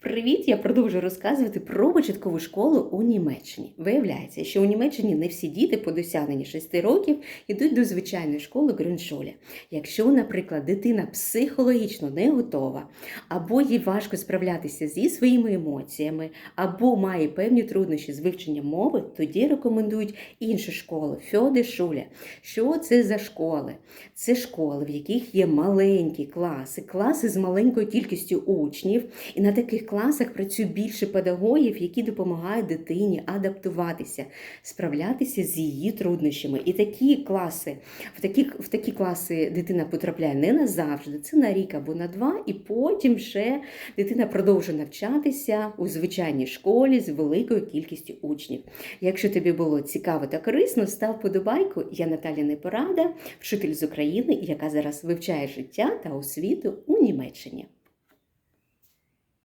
Привіт! Я продовжую розказувати про початкову школу у Німеччині. Виявляється, що у Німеччині не всі діти по досягненні 6 років йдуть до звичайної школи Грюншолі. Якщо, наприклад, дитина психологічно не готова, або їй важко справлятися зі своїми емоціями, або має певні труднощі з вивченням мови, тоді рекомендують інші школи Фьоде Шуля. Що це за школи? Це школи, в яких є маленькі класи, класи з маленькою кількістю учнів, і на таких класах працює більше педагогів, які допомагають дитині адаптуватися, справлятися з її труднощами. І такі класи, в такі, в такі класи дитина потрапляє не назавжди, це на рік або на два, і потім вже дитина продовжує навчатися у звичайній школі з великою кількістю учнів. Якщо тобі було цікаво та корисно, став подобайку. Я Наталя Непорада, вчитель з України, яка зараз вивчає життя та освіту у Німеччині.